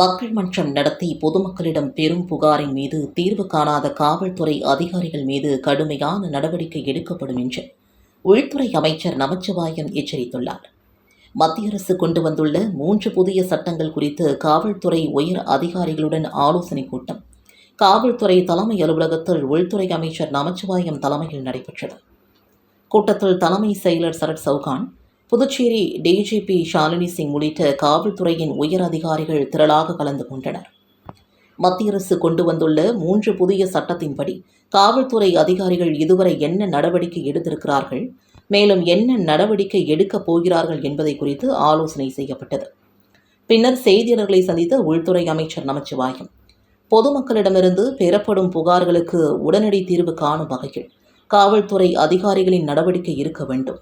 மக்கள் மன்றம் நடத்தி பொதுமக்களிடம் பெரும் புகாரின் மீது தீர்வு காணாத காவல்துறை அதிகாரிகள் மீது கடுமையான நடவடிக்கை எடுக்கப்படும் என்று உள்துறை அமைச்சர் நமச்சிவாயம் எச்சரித்துள்ளார். மத்திய அரசு கொண்டு வந்துள்ள மூன்று புதிய சட்டங்கள் குறித்து காவல்துறை உயர் அதிகாரிகளுடன் ஆலோசனைக் கூட்டம். காவல்துறை தலைமை அலுவலகத்தில் உள்துறை அமைச்சர் நமச்சிவாயம் தலைமையில் நடைபெற்றது. கூட்டத்தில் தலைமை செயலர் சரத் சௌகான் புதுச்சேரி டிஜிபி ஷாலினி சிங் உள்ளிட்ட காவல்துறையின் உயர் அதிகாரிகள் திரளாக கலந்து கொண்டனர். மத்திய அரசு கொண்டு வந்துள்ள மூன்று புதிய சட்டத்தின்படி காவல்துறை அதிகாரிகள் இதுவரை என்ன நடவடிக்கை எடுத்திருக்கிறார்கள் மேலும் என்ன நடவடிக்கை எடுக்கப் போகிறார்கள் என்பதை குறித்து ஆலோசனை செய்யப்பட்டது. பின்னர் செய்தியாளர்களை சந்தித்த உள்துறை அமைச்சர் நமச்சிவாயம். பொதுமக்களிடமிருந்து பெறப்படும் புகார்களுக்கு உடனடி தீர்வு காணும் வகையில் காவல்துறை அதிகாரிகளின் நடவடிக்கை இருக்க வேண்டும்.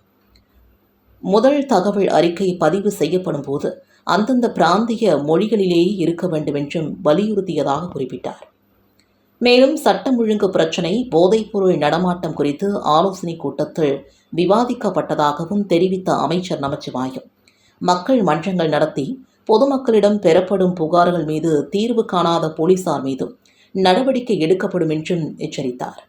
முதல் தகவல் அறிக்கை பதிவு செய்யப்படும் போது அந்தந்த பிராந்திய மொழிகளிலேயே இருக்க வேண்டும் என்றும் வலியுறுத்தியதாக குறிப்பிட்டார். மேலும் சட்டம் ஒழுங்கு பிரச்சினை போதைப்பொருள் நடமாட்டம் குறித்து ஆலோசனை கூட்டத்தில் விவாதிக்கப்பட்டதாகவும் தெரிவித்த அமைச்சர் நமச்சிவாயம். மக்கள் மன்றங்கள் நடத்தி பொதுமக்களிடம் பெறப்படும் புகார்கள் மீது தீர்வு காணாத போலீசார் மீதும் நடவடிக்கை எடுக்கப்படும் என்றும் எச்சரித்தார்.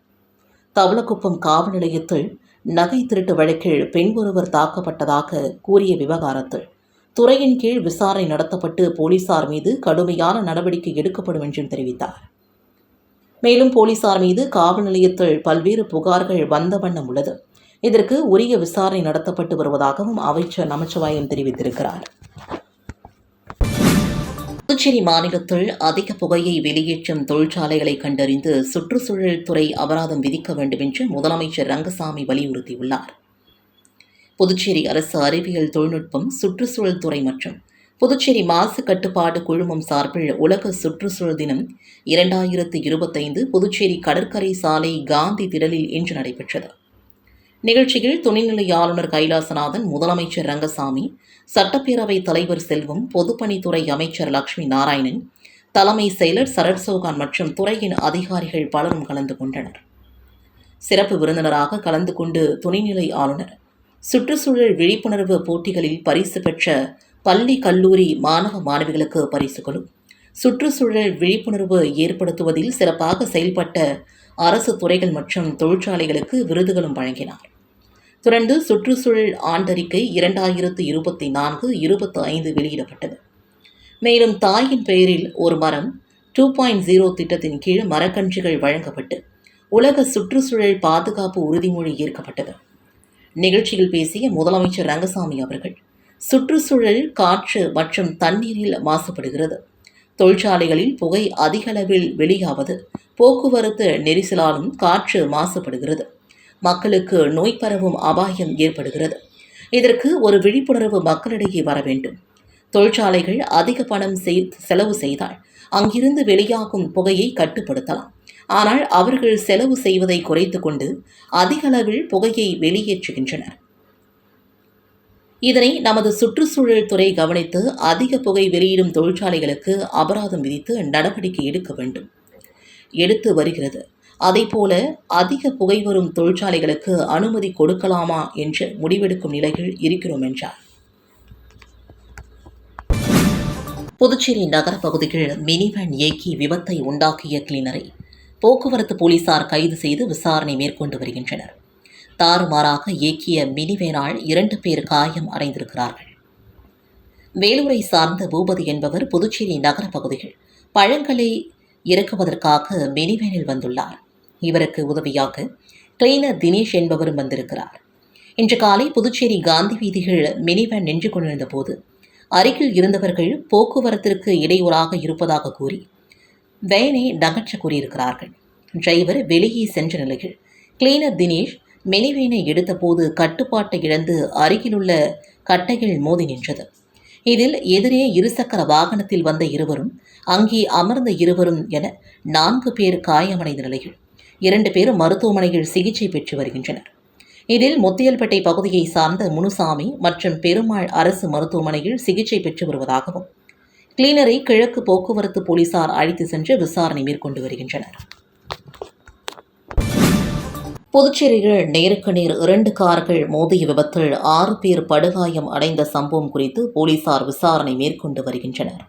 தவளக்குப்பம் காவல் நிலையத்தில் நகை திருட்டு வழக்கில் பெண் ஒருவர் தாக்கப்பட்டதாக கூறிய விவகாரத்தில் துறையின் கீழ் விசாரணை நடத்தப்பட்டு போலீசார் மீது கடுமையான நடவடிக்கை எடுக்கப்படும் என்றும் தெரிவித்தார். மேலும் போலீசார் மீது காவல் நிலையத்தில் பல்வேறு புகார்கள் வந்த வண்ணம் உள்ளது. இதற்கு உரிய விசாரணை நடத்தப்பட்டு வருவதாகவும் அமைச்சர் நமச்சிவாயம் தெரிவித்திருக்கிறார். புதுச்சேரி மாநிலத்தில் அதிக புகையை வெளியேற்றும் தொழிற்சாலைகளை கண்டறிந்து சுற்றுச்சூழல் துறை அபராதம் விதிக்க வேண்டும் என்று முதலமைச்சர் ரங்கசாமி வலியுறுத்தியுள்ளார். புதுச்சேரி அரசு அறிவியல் தொழில்நுட்பம் சுற்றுச்சூழல் துறை மற்றும் புதுச்சேரி மாசு கட்டுப்பாடு குழுமம் சார்பில் உலக சுற்றுச்சூழல் தினம் இரண்டாயிரத்து இருபத்தைந்து புதுச்சேரி கடற்கரை சாலை காந்தி திடலில் இன்று நடைபெற்றது. நிகழ்ச்சியில் துணைநிலை ஆளுநர் கைலாசநாதன் முதலமைச்சர் ரங்கசாமி சட்டப்பேரவைத் தலைவர் செல்வம் பொதுப்பணித்துறை அமைச்சர் லட்சுமி நாராயணன் தலைமை செயலர் சரத் சௌகான் மற்றும் துறையின் அதிகாரிகள் பலரும் கலந்து கொண்டனர். சிறப்பு விருந்தினராக கலந்து கொண்டு துணைநிலை ஆளுநர் சுற்றுச்சூழல் விழிப்புணர்வு போட்டிகளில் பரிசு பெற்ற பள்ளி கல்லூரி மாணவ மாணவிகளுக்கு பரிசுகளும் சுற்றுச்சூழல் விழிப்புணர்வு ஏற்படுத்துவதில் சிறப்பாக செயல்பட்ட அரசு துறைகள் மற்றும் தொழிற்சாலைகளுக்கு விருதுகளும் வழங்கினார். தொடர்ந்து சுற்றுச்சூழல் ஆண்டறிக்கை இரண்டாயிரத்து இருபத்தி நான்கு இருபத்தி ஐந்து வெளியிடப்பட்டது. மேலும் தாயின் பெயரில் ஒரு மரம் டூ பாயிண்ட் ஜீரோ திட்டத்தின் கீழ் மரக்கன்றுகள் வழங்கப்பட்டு உலக சுற்றுச்சூழல் பாதுகாப்பு உறுதிமொழி ஏற்கப்பட்டது. நிகழ்ச்சியில் பேசிய முதலமைச்சர் ரங்கசாமி அவர்கள் சுற்றுச்சூழல் காற்று மற்றும் தண்ணீரில் மாசுபடுகிறது. தொழிற்சாலைகளில் புகை அதிகளவில் வெளியாவது போக்குவரத்து நெரிசலாலும் காற்று மாசுபடுகிறது. மக்களுக்கு நோய் பரவும் அபாயம் ஏற்படுகிறது. இதற்கு ஒரு விழிப்புணர்வு மக்களிடையே வர வேண்டும். தொழிற்சாலைகள் அதிக பணம் செலவு செய்தால் அங்கிருந்து வெளியாகும் புகையை கட்டுப்படுத்தலாம். ஆனால் அவர்கள் செலவு செய்வதை குறைத்து கொண்டு அதிக அளவில் புகையை வெளியேற்றுகின்றனர். இதனை நமது சுற்றுச்சூழல் துறை கவனித்து அதிக புகை வெளியிடும் தொழிற்சாலைகளுக்கு அபராதம் விதித்து நடவடிக்கை எடுக்க வேண்டும். எடுத்து வருகிறது. அதேபோல அதிக புகை வரும் தொழிற்சாலைகளுக்கு அனுமதி கொடுக்கலாமா என்று முடிவெடுக்கும் நிலையில் இருக்கிறோம் என்றார். புதுச்சேரி நகர பகுதியில் மினிவேன் இயக்கி விபத்தை உண்டாக்கிய கிளீனரை போக்குவரத்து போலீசார் கைது செய்து விசாரணை மேற்கொண்டு வருகின்றனர். தாறுமாறாக இயக்கிய மினிவேனால் இரண்டு பேர் காயம் அடைந்திருக்கிறார்கள். வேலூரை சார்ந்த பூபதி என்பவர் புதுச்சேரி நகர பகுதியில் பழங்களை இறக்குவதற்காக மினிவேனில் வந்துள்ளார். இவருக்கு உதவியாக கிளீனர் தினேஷ் என்பவரும் வந்திருக்கிறார். இன்று காலை புதுச்சேரி காந்தி வீதிகள் மினிவேன் நின்று கொண்டிருந்த போது அருகில் இருந்தவர்கள் போக்குவரத்திற்கு இடையூறாக இருப்பதாக கூறி வேனை நகற்ற கூறியிருக்கிறார்கள். டிரைவர் வெளியே சென்ற நிலையில் கிளீனர் தினேஷ் மெனிவேனை எடுத்தபோது கட்டுப்பாட்டை இழந்து அருகிலுள்ள கட்டையில் மோதி நின்றது. இதில் எதிரே இருசக்கர வாகனத்தில் வந்த இருவரும் அங்கே அமர்ந்த இருவரும் என நான்கு பேர் காயமடைந்த நிலையில் இரண்டு பேர் மருத்துவமனையில் சிகிச்சை பெற்று வருகின்றனர். இதில் முத்தியல்பேட்டை பகுதியை சார்ந்த முனுசாமி மற்றும் பெருமாள் அரசு மருத்துவமனையில் சிகிச்சை பெற்று வருவதாகவும் கிளீனரை கிழக்கு போக்குவரத்து போலீசார் அழைத்து சென்று விசாரணை மேற்கொண்டு வருகின்றனர். புதுச்சேரியில் நேருக்கு நேர் இரண்டு கார்கள் மோதிய விபத்தில் ஆறு பேர் படுகாயம் அடைந்த சம்பவம் குறித்து போலீசார் விசாரணை மேற்கொண்டு வருகின்றனர்.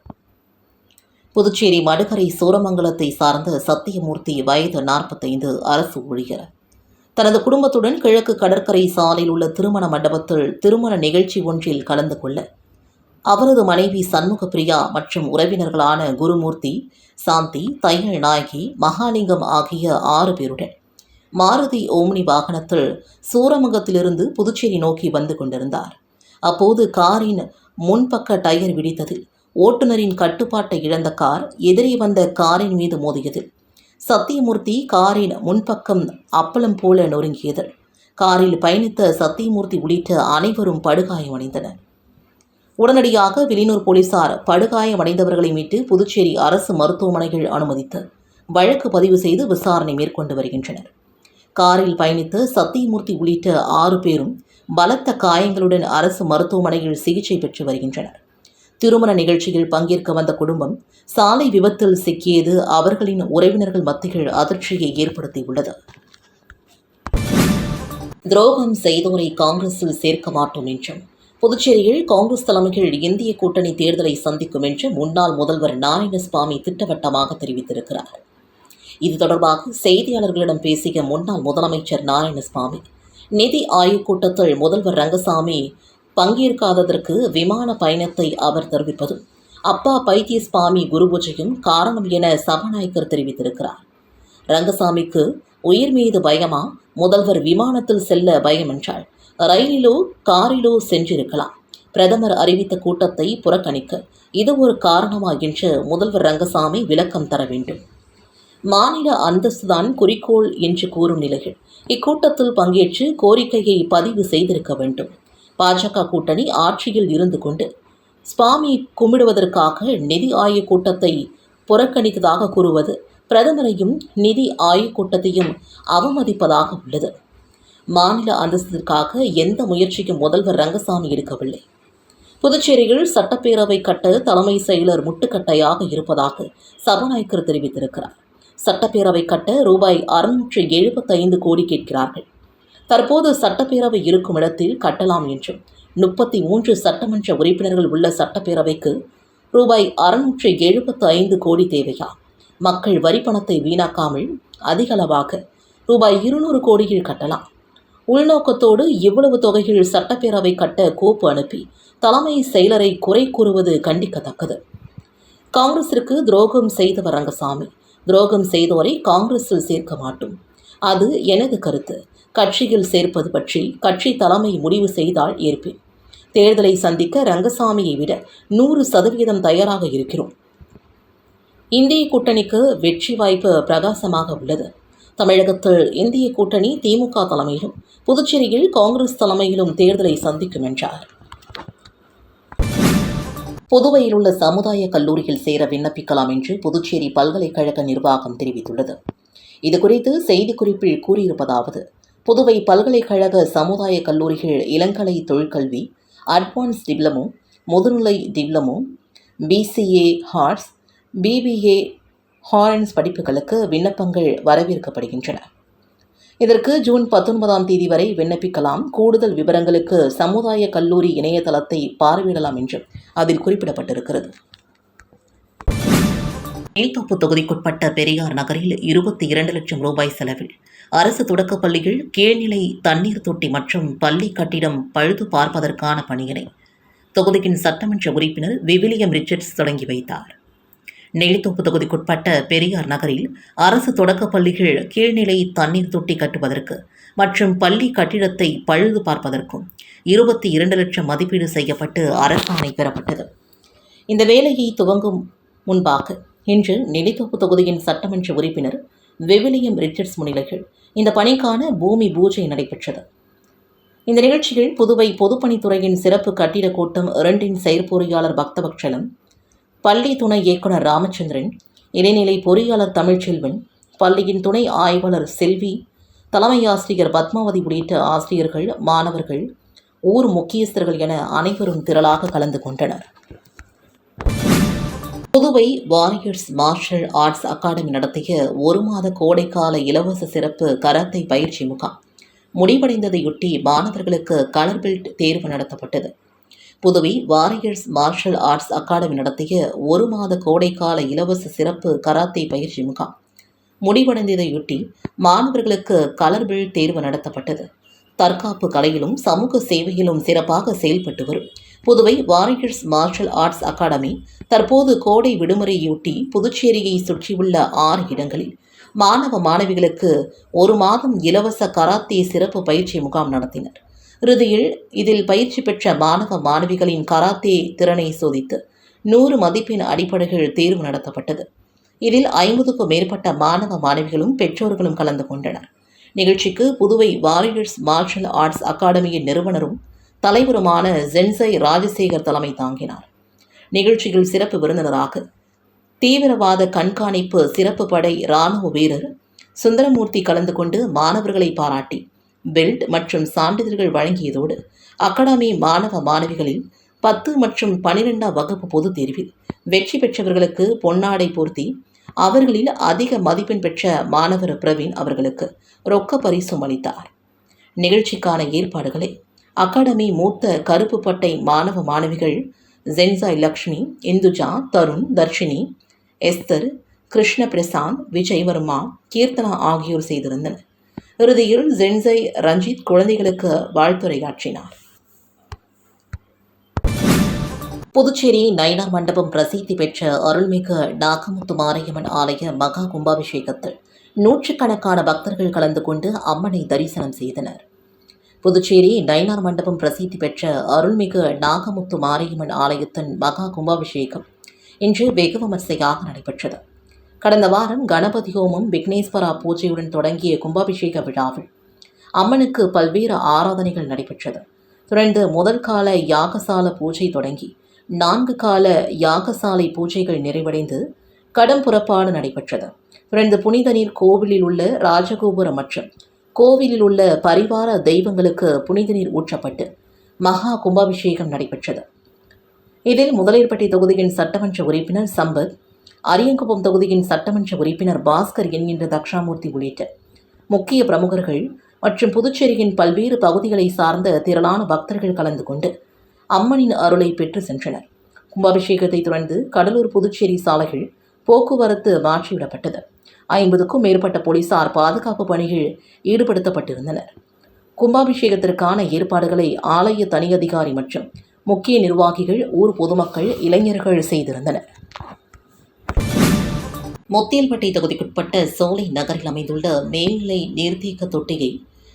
புதுச்சேரி மடுகரை சூரமங்கலத்தை சார்ந்த சத்தியமூர்த்தி வயது நாற்பத்தைந்து அரசு ஊழியர். தனது குடும்பத்துடன் கிழக்கு கடற்கரை சாலையில் உள்ள திருமண மண்டபத்தில் திருமண நிகழ்ச்சி ஒன்றில் கலந்து கொள்ள அவரது மனைவி சண்முக பிரியா மற்றும் உறவினர்களான குருமூர்த்தி சாந்தி தையல் நாயகி மகாலிங்கம் ஆகிய ஆறு பேருடன் மாருதி ஓம்னி வாகனத்தில் சூரமுகத்திலிருந்து புதுச்சேரி நோக்கி வந்து கொண்டிருந்தார். அப்போது காரின் முன்பக்க டயர் வெடித்ததில் ஓட்டுநரின் கட்டுப்பாட்டை இழந்த கார் எதிரே வந்த காரின் மீது மோதியதில். சத்தியமூர்த்தி காரின் முன்பக்கம் அப்பளம் போல நொறுங்கியது. காரில் பயணித்த சத்தியமூர்த்தி உள்ளிட்ட அனைவரும் படுகாயமடைந்தனர் உடனடியாக வெளியூர் போலீசார் படுகாயமடைந்தவர்களை மீட்டு புதுச்சேரி அரசு மருத்துவமனைகள் அனுமதித்து வழக்கு பதிவு செய்து விசாரணை மேற்கொண்டு வருகின்றனர். காரில் பயணித்த சத்தியமூர்த்தி உள்ளிட்ட ஆறு பேரும் பலத்த காயங்களுடன் அரசு மருத்துவமனையில் சிகிச்சை பெற்று வருகின்றனர். திருமண நிகழ்ச்சியில் பங்கேற்க வந்த குடும்பம் சாலை விபத்தில் சிக்கியது அவர்களின் உறவினர்கள் மத்தியில் அதிர்ச்சியை ஏற்படுத்தியுள்ளது. துரோகம் செய்தோரை காங்கிரஸில் சேர்க்க மாட்டோம் என்றும் புதுச்சேரியில் காங்கிரஸ் தலைமையில் இந்திய கூட்டணி தேர்தலை சந்திக்கும் என்று முன்னாள் முதல்வர் நாராயணசுவாமி திட்டவட்டமாக தெரிவித்திருக்கிறார். இது தொடர்பாக செய்தியாளர்களிடம் பேசிய முன்னாள் முதலமைச்சர் நாராயணசுவாமி நிதி ஆய்வுக் கூட்டத்தில் முதல்வர் ரங்கசாமி பங்கேற்காததற்கு விமான பயணத்தை அவர் தெரிவிப்பதும் அப்பா பைத்தியசுவாமி குருபூஜையும் காரணம் என சபாநாயகர் தெரிவித்திருக்கிறார். ரங்கசாமிக்கு உயிர் மீது பயமா? முதல்வர் விமானத்தில் செல்ல பயம் என்றால் ரயிலிலோ காரிலோ சென்றிருக்கலாம். பிரதமர் அறிவித்த கூட்டத்தை புறக்கணிக்க இது ஒரு காரணமா? என்று முதல்வர் ரங்கசாமி விளக்கம் தர வேண்டும். மாநில அந்தஸ்துதான் குறிக்கோள் என்று கூறும் நிலையில் இக்கூட்டத்தில் பங்கேற்று கோரிக்கையை பதிவு செய்திருக்க வேண்டும். பாஜக கூட்டணி ஆட்சியில் இருந்து கொண்டு சுவாமி கும்பிடுவதற்காக நிதி ஆயோக் கூட்டத்தை புறக்கணித்ததாக கூறுவது பிரதமரையும் நிதி ஆயோக் கூட்டத்தையும் அவமதிப்பதாக உள்ளது. மாநில அந்தஸ்திற்காக எந்த முயற்சியும் முதல்வர் ரங்கசாமி எடுக்கவில்லை. புதுச்சேரியில் சட்டப்பேரவை கட்ட தலைமை செயலர் முட்டுக்கட்டையாக இருப்பதாக சபாநாயகர் தெரிவித்திருக்கிறார். சட்டப்பேரவை கட்ட ரூபாய் அறுநூற்று எழுபத்தைந்து கோடி கேட்கிறார்கள். தற்போது சட்டப்பேரவை இருக்கும் இடத்தில் கட்டலாம் என்றும் முப்பத்தி மூன்று சட்டமன்ற உறுப்பினர்கள் உள்ள சட்டப்பேரவைக்கு ரூபாய் அறுநூற்று எழுபத்து ஐந்து கோடி தேவையா? மக்கள் வரி பணத்தை வீணாக்காமல் அதிகளவாக ரூபாய் இருநூறு கோடியில் கட்டலாம். உள்நோக்கத்தோடு இவ்வளவு தொகையில் சட்டப்பேரவை கட்ட கோப்பு அனுப்பி தலைமை செயலரை குறை கூறுவது கண்டிக்கத்தக்கது. காங்கிரசிற்கு துரோகம் செய்தவர் ரங்கசாமி துரோகம் செய்தோரை காங்கிரஸில் சேர்க்க மாட்டோம். அது எனது கருத்து. கட்சியில் சேர்ப்பது பற்றி கட்சி தலைமை முடிவு செய்தால் ஏற்பேன். தேர்தலை சந்திக்க ரங்கசாமியை விட நூறு சதவீதம் தயாராக இருக்கிறோம். இந்திய கூட்டணிக்கு வெற்றி வாய்ப்பு பிரகாசமாக உள்ளது. தமிழகத்தில் இந்திய கூட்டணி திமுக தலைமையிலும் புதுச்சேரியில் காங்கிரஸ் தலைமையிலும் தேர்தலை சந்திக்கும் என்றார். புதுவையில் உள்ள சமுதாய கல்லூரியில் சேர விண்ணப்பிக்கலாம் என்று புதுச்சேரி பல்கலைக்கழக நிர்வாகம் தெரிவித்துள்ளது. இதுகுறித்து செய்திக்குறிப்பில் கூறியிருப்பதாவது புதுவை பல்கலைக்கழக சமுதாய கல்லூரிகள் இளங்கலை தொழிற்கல்வி அட்வான்ஸ் டிப்ளமோ முதுநிலை டிப்ளமோ பிசிஏ ஹார்ட்ஸ் பிபிஏ ஹாரன்ஸ் படிப்புகளுக்கு விண்ணப்பங்கள் வரவேற்கப்படுகின்றன. இதற்கு ஜூன் பத்தொன்பதாம் தேதி வரை விண்ணப்பிக்கலாம். கூடுதல் விவரங்களுக்கு சமுதாய கல்லூரி இணையதளத்தை பார்வையிடலாம் என்றும் அதில் குறிப்பிடப்பட்டிருக்கிறது. மேல்தோப்பு தொகுதிக்குட்பட்ட பெரியார் நகரில் இருபத்தி இரண்டு லட்சம் ரூபாய் செலவில் அரசு தொடக்கப் பள்ளியில் கீழ்நிலை தண்ணீர் தொட்டி மற்றும் பள்ளி கட்டிடம் பழுது பார்ப்பதற்கான பணியினை தொகுதியின் சட்டமன்ற உறுப்பினர் விவிலியம் ரிச்சர்ட்ஸ் தொடங்கி வைத்தார். நெல்லித்தோப்பு தொகுதிக்குட்பட்ட பெரியார் நகரில் அரசு தொடக்கப் பள்ளிகள் கீழ்நிலை தண்ணீர் தொட்டி கட்டுவதற்கு மற்றும் பள்ளி கட்டிடத்தை பழுது பார்ப்பதற்கும் இருபத்தி இரண்டு லட்சம் மதிப்பீடு செய்யப்பட்டு அரசாணை பெறப்பட்டது. இந்த வேலையை துவங்கும் முன்பாக இன்று நெல்லித்தோப்பு தொகுதியின் சட்டமன்ற உறுப்பினர் வெவிலியம் ரிச்சர்ட்ஸ் முன்னிலையில் இந்த பணிக்கான பூமி பூஜை நடைபெற்றது. இந்த நிகழ்ச்சியில் புதுவை பொதுப்பணித்துறையின் சிறப்பு கட்டிட கூட்டம் இரண்டின் செயற்பொறியாளர் பக்தபக்ஷலம் பள்ளி துணை இயக்குனர் ராமச்சந்திரன் இடைநிலை பொறியாளர் தமிழ்ச்செல்வன் பள்ளியின் துணை ஆய்வாளர் செல்வி தலைமை ஆசிரியர் பத்மாவதி உள்ளிட்ட ஆசிரியர்கள் மாணவர்கள் ஊர் முக்கியஸ்தர்கள் என அனைவரும் திரளாக கலந்து கொண்டனர். Puduvai warriors martial arts academy நடத்திய ஒரு மாத கோடைக்கால இலவச சிறப்பு கரத்தை பயிற்சி முகாம். முடிவடைந்ததையொட்டி மாணவர்களுக்கு கலர் பெல்ட் தேர்வு நடத்தப்பட்டது. Puduvai warriors martial arts academy நடத்திய ஒரு மாத கோடைக்கால இலவச சிறப்பு கராத்தே பயிற்சி முகாம். முடிவடைந்ததையொட்டி மாணவர்களுக்கு கலர்பில் தேர்வு நடத்தப்பட்டது. தற்காப்பு கலையிலும் சமூக சேவையிலும் சிறப்பாக செயல்பட்டு வரும். Puduvai warriors martial arts academy தற்போது கோடை விடுமுறையொட்டி புதுச்சேரியை சுற்றியுள்ள ஆறு இடங்களில் மாணவ மாணவிகளுக்கு ஒரு மாதம் இலவச கராத்தே சிறப்பு பயிற்சி முகாம் நடத்தினர். இறுதியில் இதில் பயிற்சி பெற்ற மாணவ மாணவிகளின் கராத்தே திறனை சோதித்து நூறு மதிப்பெண் அடிப்படையில் தேர்வு நடத்தப்பட்டது. இதில் ஐம்பதுக்கும் மேற்பட்ட மாணவ மாணவிகளும் பெற்றோர்களும் கலந்து கொண்டனர். நிகழ்ச்சிக்கு புதுவை வாரியர்ஸ் மார்ஷல் ஆர்ட்ஸ் அகாடமியின் நிறுவனரும் தலைவருமான ஜென்சை ராஜசேகர் தலைமை தாங்கினார். நிகழ்ச்சியில் சிறப்பு விருந்தினராக தீவிரவாத கண்காணிப்பு சிறப்பு படை இராணுவ வீரர் சுந்தரமூர்த்தி கலந்து கொண்டு மாணவர்களை பாராட்டி பெல்ட் மற்றும் சான்றிதழ்கள் வழங்கியதோடு அகாடமி மாணவ மாணவிகளில் பத்து மற்றும் பனிரெண்டாம் வகுப்பு பொதுத் தேர்வில் வெற்றி பெற்றவர்களுக்கு பொன்னாடை பூர்த்தி அவர்களில் அதிக மதிப்பெண் பெற்ற மாணவர் பிரவீன் அவர்களுக்கு ரொக்க பரிசும் அளித்தார். நிகழ்ச்சிக்கான ஏற்பாடுகளை அகாடமி மூத்த கருப்பு பட்டை மாணவ மாணவிகள் ஜென்சாய் லக்ஷ்மி இந்துஜா தருண் தர்ஷினி எஸ்தர் கிருஷ்ண பிரசாந்த் விஜய் வர்மா கீர்த்தனா ஆகியோர் செய்திருந்தனர். இறுதியில் ஜென்சை ரஞ்சித் குழந்தைகளுக்கு வாழ்த்துரையாற்றினார். புதுச்சேரி நயினார் மண்டபம் பிரசித்தி பெற்ற அருள்மிகு நாகமுத்து மாரியம்மன் ஆலய மகா கும்பாபிஷேகத்தில் நூற்றுக்கணக்கான பக்தர்கள் கலந்து கொண்டு அம்மனை தரிசனம் செய்தனர். புதுச்சேரி நயினார் மண்டபம் பிரசித்தி பெற்ற அருள்மிகு நாகமுத்து மாரியம்மன் ஆலயத்தின் மகா கும்பாபிஷேகம் இன்று வெகு விமர்சையாக நடைபெற்றது. கடந்த வாரம் கணபதி ஹோமம் விக்னேஸ்வரா பூஜையுடன் தொடங்கிய கும்பாபிஷேக விழாவில் அம்மனுக்கு பல்வேறு ஆராதனைகள் நடைபெற்றது. தொடர்ந்து முதல் கால யாகசால பூஜை தொடங்கி நான்கு கால யாகசாலை பூஜைகள் நிறைவடைந்து கடம் புறப்பாடு நடைபெற்றது. தொடர்ந்து புனித நீர் கோவிலில் உள்ள ராஜகோபுரம் மற்றும் கோவிலில் உள்ள பரிவார தெய்வங்களுக்கு புனித நீர் ஊற்றப்பட்டு மகா கும்பாபிஷேகம் நடைபெற்றது. இதில் முதலீர்பட்டி தொகுதியின் சட்டமன்ற உறுப்பினர் சம்பத் அரியங்குப்பம் தொகுதியின் சட்டமன்ற உறுப்பினர் பாஸ்கர் என்கின்ற தக்ஷாமூர்த்தி உள்ளிட்ட முக்கிய பிரமுகர்கள் மற்றும் புதுச்சேரியின் பல்வேறு பகுதிகளை சார்ந்த திரளான பக்தர்கள் கலந்து கொண்டு அம்மனின் அருளை பெற்று சென்றனர். கும்பாபிஷேகத்தை தொடர்ந்து கடலூர் புதுச்சேரி சாலைகள் போக்குவரத்து மாற்றிவிடப்பட்டது. ஐம்பதுக்கும் மேற்பட்ட போலீசார் பாதுகாப்பு பணியில் ஈடுபடுத்தப்பட்டிருந்தனர். கும்பாபிஷேகத்திற்கான ஏற்பாடுகளை ஆலய தனி அதிகாரி மற்றும் முக்கிய நிர்வாகிகள் ஊர் பொதுமக்கள் இளைஞர்கள் செய்திருந்தனர். முத்தியல்பட்டை தொகுதிக்குட்பட்ட சோலை நகரில் அமைந்துள்ள மேல்நிலை நீர்த்தேக்க தொட்டியை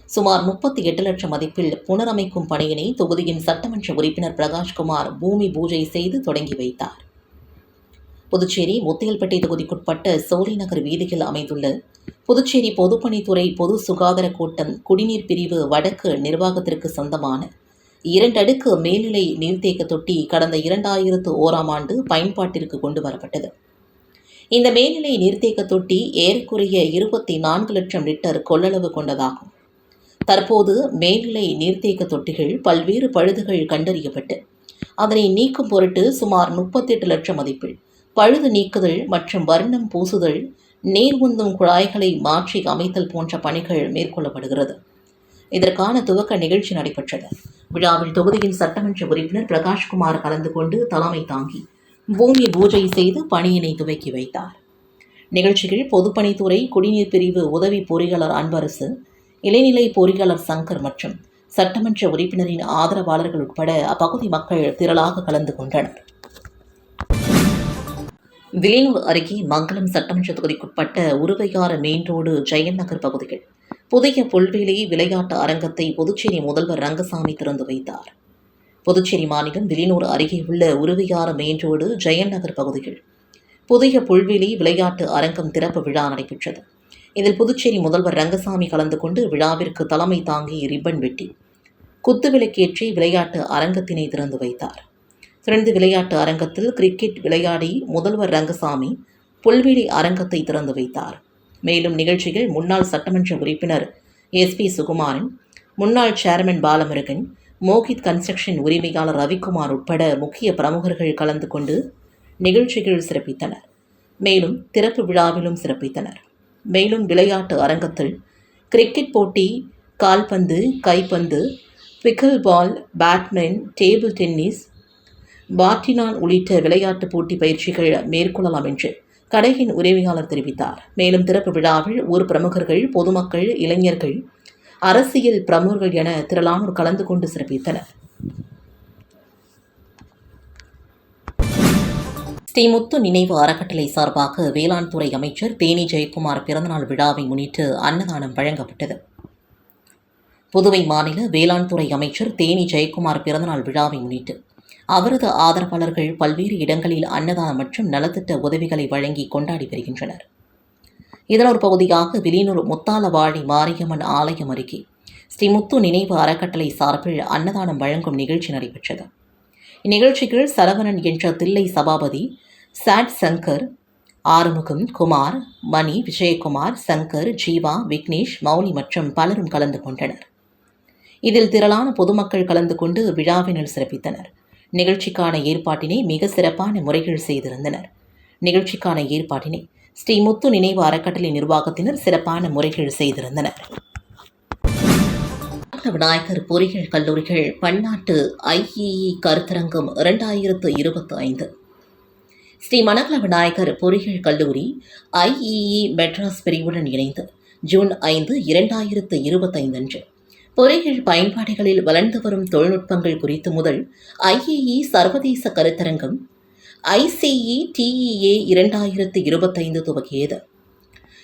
சுமார் முப்பத்தி எட்டு லட்சம் மதிப்பில் புனரமைக்கும் பணியினை தொகுதியின் சட்டமன்ற உறுப்பினர் பிரகாஷ்குமார் பூமி பூஜை செய்து தொடங்கி வைத்தார். புதுச்சேரி முத்தியல்பட்டி தொகுதிக்குட்பட்ட சோலை நகர் வீதியில் அமைந்துள்ள புதுச்சேரி பொதுப்பணித்துறை பொது சுகாதார கூட்டம் குடிநீர் பிரிவு வடக்கு நிர்வாகத்திற்கு சொந்தமான இரண்டு அடுக்கு மேல்நிலை நீர்த்தேக்க தொட்டி கடந்த இரண்டாயிரத்து ஓராம் ஆண்டு பயன்பாட்டிற்கு கொண்டு வரப்பட்டது. இந்த மேல்நிலை நீர்த்தேக்க தொட்டி ஏறக்குறைய இருபத்தி நான்கு லட்சம் லிட்டர் கொள்ளளவு கொண்டதாகும். தற்போது மேல்நிலை நீர்த்தேக்க தொட்டிகள் பல்வேறு பழுதுகள் கண்டறியப்பட்டு அதனை நீக்கும் பொருட்டு சுமார் முப்பத்தெட்டு லட்சம் மதிப்பில் பழுது நீக்குதல் மற்றும் வர்ணம் பூசுதல் நீர் உந்தும் குழாய்களை மாற்றி அமைத்தல் போன்ற பணிகள் மேற்கொள்ளப்படுகிறது. இதற்கான துவக்க நிகழ்ச்சி நடைபெற்றது. விழாவில் தொகுதியின் சட்டமன்ற உறுப்பினர் பிரகாஷ்குமார் கலந்து கொண்டு தலைமை தாங்கி பூமி பூஜை செய்து பணியினை துவக்கி வைத்தார். நிகழ்ச்சியில் பொதுப்பணித்துறை குடிநீர் பிரிவு உதவி பொறியாளர் அன்பரசு இளைநிலை பொறியாளர் சங்கர் மற்றும் சட்டமன்ற உறுப்பினரின் ஆதரவாளர்கள் உட்பட அப்பகுதி மக்கள் திரளாக கலந்து கொண்டனர். வில்லியனூர் அருகே மங்கலம் சட்டமன்ற தொகுதிக்குட்பட்ட உருவையார மெயின் ரோடு ஜெயன் நகர் பகுதிகள் புதிய புல்வெளி விளையாட்டு அரங்கத்தை புதுச்சேரி முதல்வர் ரங்கசாமி திறந்து வைத்தார். புதுச்சேரி மாநிலம் விலினூர் அருகே உள்ள உருவையாறு மெயின் ரோடு ஜெயன் நகர் பகுதிகள் புதிய புல்வெளி விளையாட்டு அரங்கம் திறப்பு விழா நடைபெற்றது. இதில் புதுச்சேரி முதல்வர் ரங்கசாமி கலந்து கொண்டு விழாவிற்கு தலைமை தாங்கி ரிப்பன் வெட்டி குத்துவிளக்கேற்றி விளையாட்டு அரங்கத்தினை திறந்து வைத்தார். திறந்து விளையாட்டு அரங்கத்தில் கிரிக்கெட் விளையாடி முதல்வர் ரங்கசாமி புல்வெளி அரங்கத்தை திறந்து வைத்தார். மேலும் நிகழ்ச்சியில் முன்னாள் சட்டமன்ற உறுப்பினர் எஸ் பி சுகுமாரன் முன்னாள் சேர்மன் பாலமுருகன் மோகித் கன்ஸ்ட்ரக்ஷன் உரிமையாளர் ரவிக்குமார் உட்பட முக்கிய பிரமுகர்கள் கலந்து கொண்டு நிகழ்ச்சிகள் சிறப்பித்தனர். மேலும் திறப்பு விழாவிலும் சிறப்பித்தனர். மேலும் விளையாட்டு அரங்கத்தில் கிரிக்கெட் போட்டி கால்பந்து கைப்பந்து பிக்கல் பால் பேட்மின் டேபிள் டென்னிஸ் பாட்டினான் உள்ளிட்ட விளையாட்டுப் போட்டி பயிற்சிகள் மேற்கொள்ளலாம் என்று கடையின் உரிமையாளர் தெரிவித்தார். மேலும் திறப்பு விழாவில் ஊர் பிரமுகர்கள் பொதுமக்கள் இளைஞர்கள் அரசியல் பிரமுகர்கள் என திரளானோர் கலந்து கொண்டு சிறப்பித்தனர். ஸ்ரீமுத்து நினைவு அறக்கட்டளை சார்பாக வேளாண் துறை அமைச்சர் தேனி ஜெயக்குமார் பிறந்தநாள் விழாவை முன்னிட்டு அன்னதானம் வழங்கப்பட்டது. புதுவை மாநில வேளாண் துறை அமைச்சர் தேனி ஜெயக்குமார் பிறந்தநாள் விழாவை முன்னிட்டு அவரது ஆதரவாளர்கள் பல்வேறு இடங்களில் அன்னதானம் மற்றும் நலத்திட்ட உதவிகளை வழங்கி கொண்டாடி வருகின்றனர். இதன் ஒரு பகுதியாக விலியனூர் முத்தாலவாழி மாரியம்மன் ஆலயம் அருகே ஸ்ரீ முத்து நினைவு அறக்கட்டளை சார்பில் அன்னதானம் வழங்கும் நிகழ்ச்சி நடைபெற்றது. இந்நிகழ்ச்சியில் சரவணன் என்ற தில்லை சபாபதி சாட் சங்கர் ஆறுமுகம் குமார் மணி விஜயகுமார் சங்கர் ஜீவா விக்னேஷ் மௌலி மற்றும் பலரும் கலந்து கொண்டனர். இதில் திரளான பொதுமக்கள் கலந்து கொண்டு விழாவினர் சிறப்பித்தனர். நிகழ்ச்சிக்கான ஏற்பாட்டினை மிக சிறப்பான முறைகள் செய்திருந்தனர். நிகழ்ச்சிக்கான ஏற்பாட்டினை ஸ்ரீ முத்து நினைவு அறக்கட்டளை நிர்வாகத்தினர் சிறப்பான முறைகள் செய்திருந்தனர். விநாயகர் பொறியியல் கல்லூரிகள் பன்னாட்டு ஐஇஇ கருத்தரங்கம் இரண்டாயிரத்து இருபத்தி ஐந்து ஸ்ரீ மணக்கல விநாயகர் பொறியியல் கல்லூரி ஐஇஇ மெட்ராஸ் பிரிவுடன் இணைந்து ஜூன் ஐந்து இரண்டாயிரத்து இருபத்தைந்து அன்று பொறியியல் பயன்பாடுகளில் வளர்ந்து வரும் தொழில்நுட்பங்கள் குறித்து முதல் ஐஇஇ சர்வதேச கருத்தரங்கம் ஐசிஇ டிஇஏ இரண்டாயிரத்து இருபத்தைந்து துவக்கியது.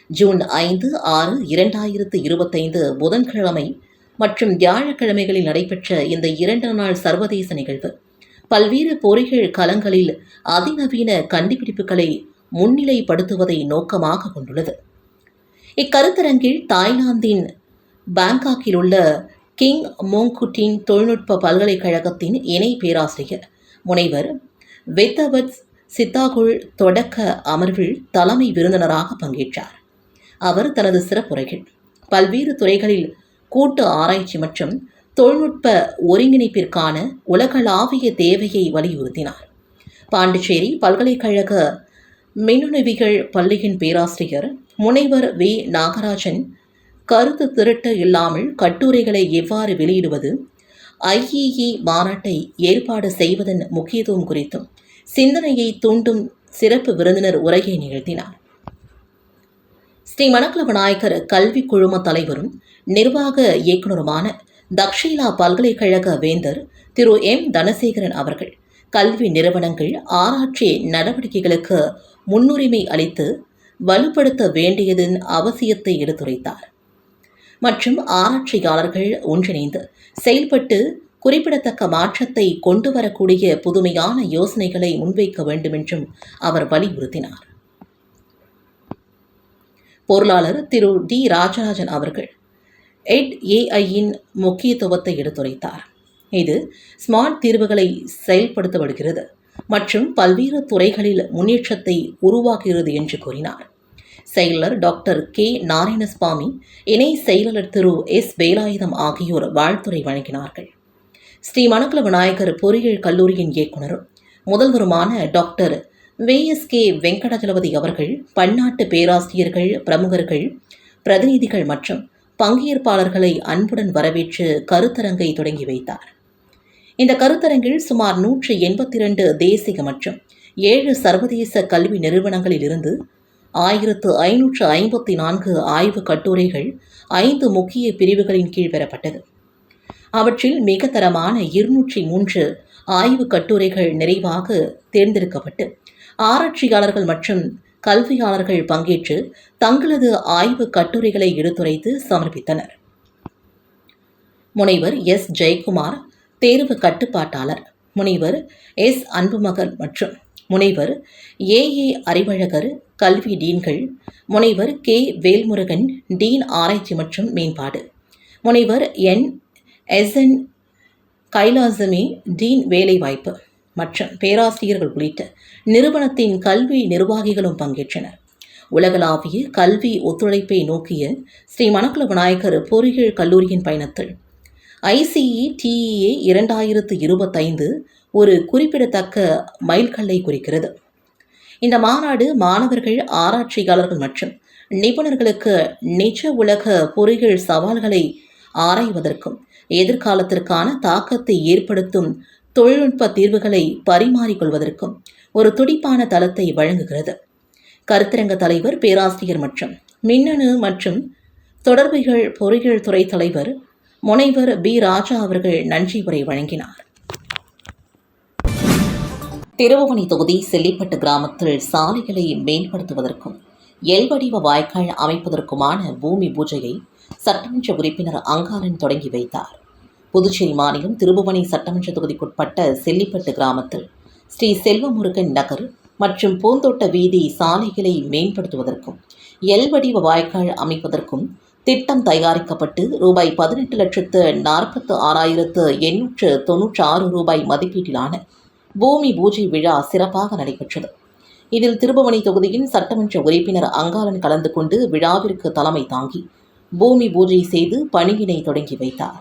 ஜூன் ஐந்து ஆறு இரண்டாயிரத்து இருபத்தைந்து புதன்கிழமை மற்றும் வியாழக்கிழமைகளில் நடைபெற்ற இந்த இரண்டு நாள் சர்வதேச நிகழ்வு. பல்வேறு பொறிகள் களங்களில் அதிநவீன கண்டுபிடிப்புகளை முன்னிலைப்படுத்துவதை நோக்கமாக கொண்டுள்ளது. இக்கருத்தரங்கில் தாய்லாந்தின் பாங்காக்கில் உள்ள கிங் மோங்குட்டின் தொழில்நுட்ப பல்கலைக்கழகத்தின் இணை பேராசிரியர் முனைவர் வெத்தவத் சித்தாகுல் தொடக்க அமர்வில் தலைமை விருந்தினராக பங்கேற்றார். அவர் தனது சிறப்புரையில் பல்வேறு துறைகளில் கூட்டு ஆராய்ச்சி மற்றும் தொழில்நுட்ப ஒருங்கிணைப்பிற்கான உலகளாவிய தேவையை வலியுறுத்தினார். பாண்டிச்சேரி பல்கலைக்கழக மின்னுணவிகள் பள்ளியின் பேராசிரியர் முனைவர் வி. நாகராஜன் கருத்து திருட்டு இல்லாமல் கட்டுரைகளை எவ்வாறு வெளியிடுவது ஐஇஇ மாநாட்டை ஏற்பாடு செய்வதன் முக்கியத்துவம் குறித்தும் சிந்தனையை தூண்டும் சிறப்பு விருந்தினர் உரையை நிகழ்த்தினார். ஸ்ரீ மணக்குள விநாயகர் கல்வி குழும தலைவரும் நிர்வாக இயக்குநருமான தக்ஷீலா பல்கலைக்கழக வேந்தர் திரு எம். தனசேகரன் அவர்கள் கல்வி நிறுவனங்கள் ஆராய்ச்சி நடவடிக்கைகளுக்கு முன்னுரிமை அளித்து வலுப்படுத்த வேண்டியதன் அவசியத்தை எடுத்துரைத்தார். மற்றும் ஆராய்ச்சியாளர்கள் ஒன்றிணைந்து செயல்பட்டு குறிப்பிடத்தக்க மாற்றத்தை கொண்டு வரக்கூடிய புதுமையான யோசனைகளை முன்வைக்க வேண்டுமென்றும் அவர் வலியுறுத்தினார். பொருளாளர் திரு. டி. ராஜராஜன் அவர்கள் எட் ஏஐயின் முக்கியத்துவத்தை எடுத்துரைத்தார். இது ஸ்மார்ட் தீர்வுகளை செயல்படுத்தப்படுகிறது மற்றும் பல்வேறு துறைகளில் முன்னேற்றத்தை உருவாக்குகிறது என்று கூறினார். செயலர் டாக்டர் கே. நாராயணசுவாமி இணை செயலாளர் திரு. எஸ். வேலாயுதம் ஆகியோர் வாழ்த்துறை வழங்கினார்கள். ஸ்ரீ மணக்கல விநாயகர் பொறியியல் கல்லூரியின் இயக்குனரும் முதல்வருமான டாக்டர் வே. எஸ். கே. வெங்கடஜலபதி அவர்கள் பன்னாட்டு பேராசிரியர்கள் பிரமுகர்கள் பிரதிநிதிகள் மற்றும் பங்கேற்பாளர்களை அன்புடன் வரவேற்று கருத்தரங்கை தொடங்கி வைத்தார். இந்த கருத்தரங்கில் சுமார் நூற்றி எண்பத்தி இரண்டு தேசிய மற்றும் ஏழு சர்வதேச கல்வி நிறுவனங்களில் இருந்து ஆயிரத்து ஐநூற்று ஐம்பத்தி நான்கு ஆய்வு கட்டுரைகள் ஐந்து முக்கிய பிரிவுகளின் கீழ் பெறப்பட்டது. அவற்றில் மிக தரமான இருநூற்றி மூன்று ஆய்வு கட்டுரைகள் நிறைவாக தேர்ந்தெடுக்கப்பட்டு ஆராய்ச்சியாளர்கள் மற்றும் கல்வியாளர்கள் பங்கேற்று தங்களது ஆய்வு கட்டுரைகளை எடுத்துரைத்து சமர்ப்பித்தனர். முனைவர் எஸ். ஜெயக்குமார் தேர்வு கட்டுப்பாட்டாளர். முனைவர் எஸ். அன்புமகன் மற்றும் முனைவர் ஏ. ஏ. அறிவழகர் கல்வி டீன்கள். முனைவர் கே. வேல்முருகன் டீன் ஆராய்ச்சி மற்றும் மேம்பாடு. முனைவர் என். எஸ். என். கைலாசமி டீன் வேலைவாய்ப்பு மற்றும் பேராசிரியர்கள் உள்ளிட்ட நிறுவனத்தின் கல்வி நிர்வாகிகளும் பங்கேற்றனர். உலகளாவிய கல்வி ஒத்துழைப்பை நோக்கிய ஸ்ரீ மணக்குல விநாயகர் பொறியியல் கல்லூரியின் பயணத்தில் ஐசிஇ டிஇஏ இரண்டாயிரத்து இருபத்தைந்து ஒரு குறிப்பிடத்தக்க மைல்கல்லை குறிக்கிறது. இந்த மாநாடு மாணவர்கள் ஆராய்ச்சியாளர்கள் மற்றும் நிபுணர்களுக்கு நிஜ உலக பொறியியல் சவால்களை ஆராய்வதற்கும் எதிர்காலத்திற்கான தாக்கத்தை ஏற்படுத்தும் தொழில்நுட்ப தீர்வுகளை பரிமாறிக்கொள்வதற்கும் ஒரு துடிப்பான தளத்தை வழங்குகிறது. கருத்தரங்க தலைவர் பேராசிரியர் மற்றும் மின்னணு மற்றும் தொடர்புகள் பொறியியல் துறை தலைவர் முனைவர் பி. ராஜா அவர்கள் நன்றி உரை வழங்கினார். திருபுவனை தொகுதி செல்லிப்பட்டு கிராமத்தில் சாலைகளை மேம்படுத்துவதற்கும் எல்வடிவ வாய்க்கால் அமைப்பதற்குமான பூமி பூஜையை சட்டமன்ற உறுப்பினர் அங்காரன் தொடங்கி வைத்தார். புதுச்சேரி மாநிலம் திருபுவனை சட்டமன்ற தொகுதிக்குட்பட்ட செல்லிப்பட்டு கிராமத்தில் ஸ்ரீ செல்வமுருகன் நகர் மற்றும் பூந்தோட்ட வீதி சாலைகளை மேம்படுத்துவதற்கும் எல் வடிவ வாய்க்கால் அமைப்பதற்கும் திட்டம் தயாரிக்கப்பட்டு ரூபாய் பதினெட்டு லட்சத்து நாற்பத்து ஆறாயிரத்து எண்ணூற்று தொன்னூற்று ஆறு ரூபாய் மதிப்பீட்டிலான பூமி பூஜை விழா சிறப்பாக நடைபெற்றது. இதில் திருபவனி தொகுதியின் சட்டமன்ற உறுப்பினர் அங்காளன் கலந்து கொண்டு விழாவிற்கு தலைமை தாங்கி பூமி பூஜை செய்து பணியினை தொடங்கி வைத்தார்.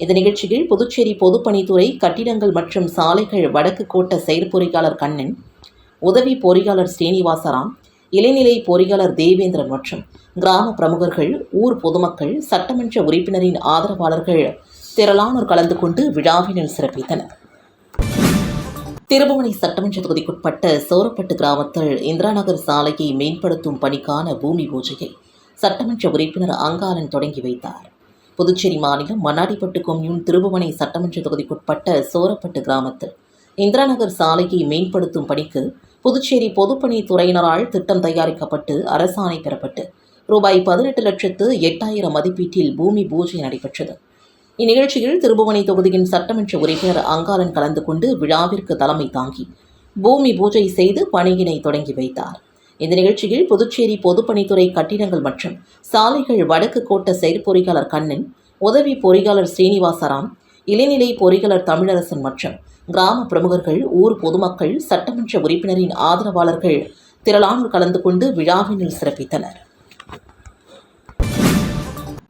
இந்த நிகழ்ச்சியில் புதுச்சேரி பொதுப்பணித்துறை கட்டிடங்கள் மற்றும் சாலைகள் வடக்கு கோட்ட செயற்பொறியாளர் கண்ணன் உதவி பொறியாளர் ஸ்ரீனிவாசராம் இளைநிலை பொறியாளர் தேவேந்திரன் மற்றும் கிராம பிரமுகர்கள் ஊர் பொதுமக்கள் சட்டமன்ற உறுப்பினரின் ஆதரவாளர்கள் திரளானோர் கலந்து கொண்டு விழாவினர் சிறப்பித்தனர். திருபுவனை சட்டமன்ற தொகுதிக்குட்பட்ட சோரப்பட்டு கிராமத்தில் இந்திரா நகர் சாலையை மேம்படுத்தும் பணிக்கான பூமி பூஜையை சட்டமன்ற உறுப்பினர் அங்காளன் தொடங்கி வைத்தார். புதுச்சேரி மாநிலம் மண்ணாடிப்பட்டு கொம்யூன் திருபுவனை சட்டமன்ற தொகுதிக்குட்பட்ட சோரப்பட்டு கிராமத்தில் இந்திரா நகர் சாலையை மேம்படுத்தும் பணிக்கு புதுச்சேரி பொதுப்பணித்துறையினரால் திட்டம் தயாரிக்கப்பட்டு அரசாணை பெறப்பட்டு ரூபாய் பதினெட்டு லட்சத்து எட்டாயிரம் மதிப்பீட்டில் பூமி பூஜை நடைபெற்றது. இந்நிகழ்ச்சியில் திருபுவனை தொகுதியின் சட்டமன்ற உறுப்பினர் அங்காளன் கலந்து கொண்டு விழாவிற்கு தலைமை தாங்கி பூமி பூஜை செய்து பணியினை தொடங்கி வைத்தார். இந்த நிகழ்ச்சியில் புதுச்சேரி பொதுப்பணித்துறை கட்டிடங்கள் மற்றும் சாலைகள் வடக்கு கோட்ட செயற்பொறியாளர் கண்ணன் உதவி பொறியாளர் ஸ்ரீனிவாசராம் இளைநிலை பொறியாளர் தமிழரசன் மற்றும் கிராம பிரமுகர்கள் ஊர் பொதுமக்கள் சட்டமன்ற உறுப்பினரின் ஆதரவாளர்கள் திரளானோர் கலந்து கொண்டு விழாவினில் சிறப்பித்தனர்.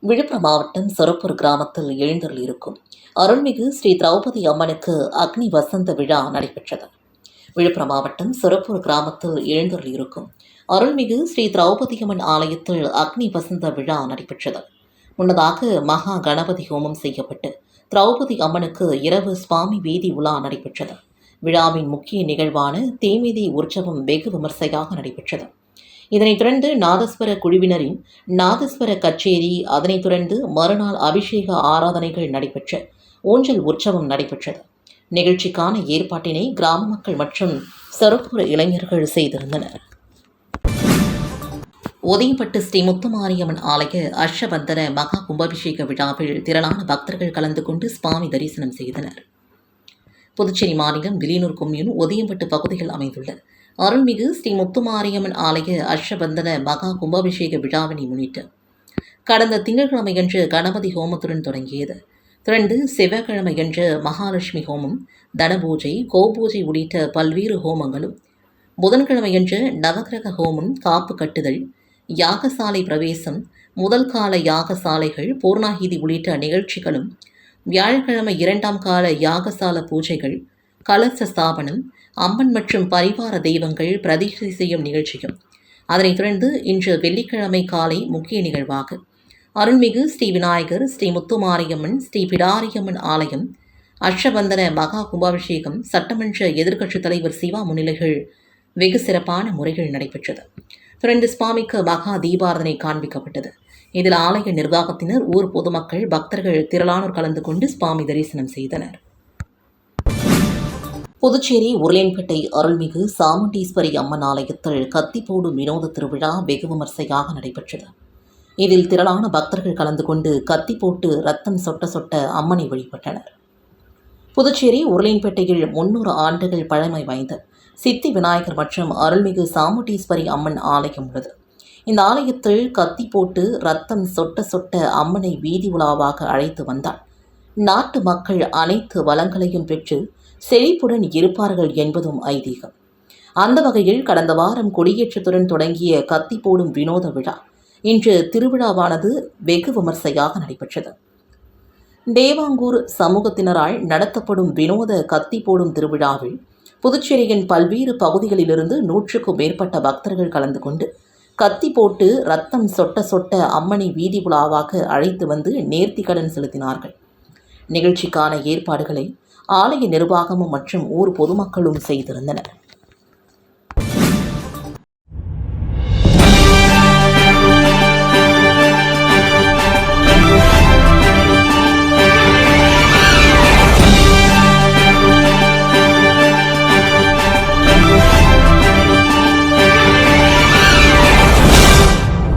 விழுப்புரம் மாவட்டம் சொரப்பூர் கிராமத்தில் எழுந்தருளிருக்கும் அருள்மிகு ஸ்ரீ திரௌபதி அம்மனுக்கு அக்னி வசந்த விழா நடைபெற்றது. விழுப்புரம் மாவட்டம் சொரப்பூர் கிராமத்தில் எழுந்தருளிருக்கும் அருள்மிகு ஸ்ரீ திரௌபதி அம்மன் ஆலயத்தில் அக்னி வசந்த விழா நடைபெற்றது. முன்னதாக மகா கணபதி ஹோமம் செய்யப்பட்டு திரௌபதி அம்மனுக்கு இரவு சுவாமி வீதி உலா நடைபெற்றது. விழாவின் முக்கிய நிகழ்வான தேமிதி உற்சவம் வெகு விமர்சையாக நடைபெற்றது. இதனைத் தொடர்ந்து நாதஸ்வர குழுவினரின் நாதஸ்வர கச்சேரி அதனைத் தொடர்ந்து மறுநாள் அபிஷேக ஆராதனைகள் நடைபெற்ற ஊஞ்சல் உற்சவம் நடைபெற்றது. நிகழ்ச்சிக்கான ஏற்பாட்டினை கிராம மக்கள் மற்றும் சரப்புற இளைஞர்கள் செய்திருந்தனர். உதயப்பட்டு ஸ்ரீ முத்துமாரியம்மன் ஆலய அஷ்டபந்தன மகா கும்பாபிஷேக விழாவில் திரளான பக்தர்கள் கலந்து கொண்டு சுவாமி தரிசனம் செய்தனர். புதுச்சேரி மாநிலம் விலியனூர் கொம்யூன் உதயம்பட்டு பகுதியில் அமைந்துள்ள அருள்மிகு ஸ்ரீ முத்துமாரியம்மன் ஆலய அஷ்டபந்தன மகா கும்பாபிஷேக விழாவினை முன்னிட்டு கடந்த திங்கட்கிழமையன்று கணபதி ஹோமத்துடன் தொடங்கியது. தொடர்ந்து செவ்வாய்க்கிழமையன்று மகாலட்சுமி ஹோமம் தனபூஜை கோபூஜை உள்ளிட்ட பல்வேறு ஹோமங்களும் புதன்கிழமையன்று நவகிரக ஹோமம் காப்பு கட்டுதல் யாகசாலை பிரவேசம் முதல் கால யாகசாலைகள் பூர்ணாகிதி உள்ளிட்ட நிகழ்ச்சிகளும் வியாழக்கிழமை இரண்டாம் கால யாகசால பூஜைகள் கலச ஸ்தாபனம் அம்மன் மற்றும் பரிவார தெய்வங்கள் பிரதிஷ்டை செய்யும் நிகழ்ச்சியும். அதனைத் தொடர்ந்து இன்று வெள்ளிக்கிழமை காலை முக்கிய நிகழ்வாக அருள்மிகு ஸ்ரீ விநாயகர் ஸ்ரீ முத்துமாரியம்மன் ஸ்ரீ பிடாரியம்மன் ஆலயம் அஷ்டபந்தன மகா கும்பாபிஷேகம் சட்டமன்ற எதிர்க்கட்சித் தலைவர் சிவா முன்னிலைகள் வெகு சிறப்பான முறைகள் நடைபெற்றது. தொடர்ந்து சுவாமிக்கு மகா தீபாரதனை காண்பிக்கப்பட்டது. இதில் ஆலய நிர்வாகத்தினர் ஊர் பொதுமக்கள் பக்தர்கள் திரளானோர் கலந்து கொண்டு சுவாமி தரிசனம் செய்தனர். புதுச்சேரி உருளையன்பேட்டை அருள்மிகு சாமுண்டீஸ்வரி அம்மன் ஆலயத்தில் கத்திப்போடு வினோத திருவிழா வெகு விமர்சையாக நடைபெற்றது. இதில் திரளான பக்தர்கள் கலந்து கொண்டு கத்தி போட்டு ரத்தம் சொட்ட சொட்ட அம்மனை வழிபட்டனர். புதுச்சேரி உருளையன்பேட்டையில் முன்னூறு ஆண்டுகள் பழமை வாய்ந்த சித்தி விநாயகர் மற்றும் அருள்மிகு சாமுண்டீஸ்வரி அம்மன் ஆலயம் உள்ளது. இந்த ஆலயத்தில் கத்தி போட்டு ரத்தம் சொட்ட சொட்ட அம்மனை வீதி உலாவாக அழைத்து வந்தார். நாட்டு மக்கள் அனைத்து வளங்களையும் பெற்று செழிப்புடன் இருப்பார்கள் என்பதும் ஐதீகம். அந்த வகையில் கடந்த வாரம் கொடியேற்றத்துடன் தொடங்கிய கத்தி போடும் வினோத விழா இன்று திருவிழாவானது வெகு விமர்சையாக நடைபெற்றது. தேவாங்கூர் சமூகத்தினரால் நடத்தப்படும் வினோத கத்தி போடும் திருவிழாவில் புதுச்சேரியின் பல்வேறு பகுதிகளிலிருந்து நூற்றுக்கும் மேற்பட்ட பக்தர்கள் கலந்து கொண்டு கத்தி போட்டு ரத்தம் சொட்ட சொட்ட அம்மனை வீதி உலாவாக அழைத்து வந்து நேர்த்திக்கடன் செலுத்தினார்கள். நிகழ்ச்சிக்கான ஏற்பாடுகளை ஆலய நிர்வாகமும் மற்றும் ஊர் பொதுமக்களும் செய்திருந்தனர்.